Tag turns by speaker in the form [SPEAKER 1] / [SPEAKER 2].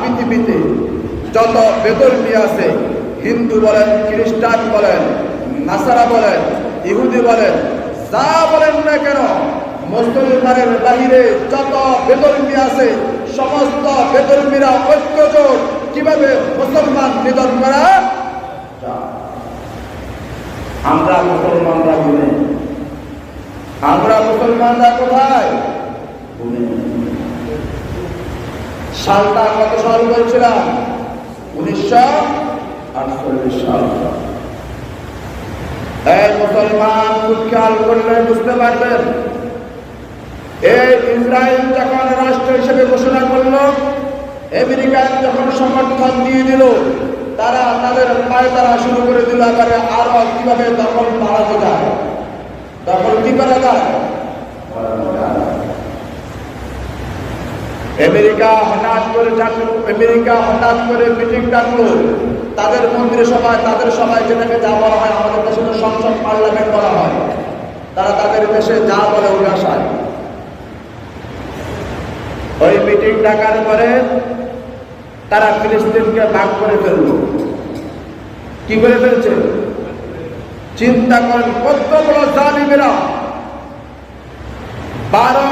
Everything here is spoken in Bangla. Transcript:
[SPEAKER 1] পৃথিবীতে যত বেদর্মী আছে, হিন্দু বলেন, খ্রিস্টান বলেন, নাসারা বলেন, ইহুদি বলেন, যা বলেন না কেন, মুসলমানের বাহিরে যত বেদর্মী আছে, সমস্ত বেদর্মীরা ঐক্যজোট। কীভাবে মুসলমান নিধন করা? আমরা মুসলমানরা গুনে আমরা মুসলমানরা কোথায়? সালটা কত সাল বলছিলাম? উনিশশো আটচল্লিশ সাল। এই মুসলমান খেয়াল করলে বুঝতে পারবেন, এই ইসরায়েল যখন রাষ্ট্র হিসেবে ঘোষণা করল, আমেরিকা যখন সমর্থন দিয়ে দিল, তারা তাদের পায়ে তারা শুরু করে দিল, এবারে আরও কীভাবে দখল বাড়াতে যায় দখল কি করা যায় আমেরিকা হঠাৎ করে ডাকলো, আমেরিকা হঠাৎ করে মিটিং ডাকলো। তাদের মন্ত্রিসভায় তাদের সভায় যেটাকে যা বলা হয় আমাদের দেশে তো সংসদ পার্লামেন্ট বলা হয়। তারা তাদের দেশে যা বলে ওই ভাষায়। ওই মিটিং ডাকার পরে তারা ফিলিস্তিনকে ভাগ করে ফেলল। কি করে ফেলছে? চিন্তা করেন, কত বড় জালিমেরা। বারো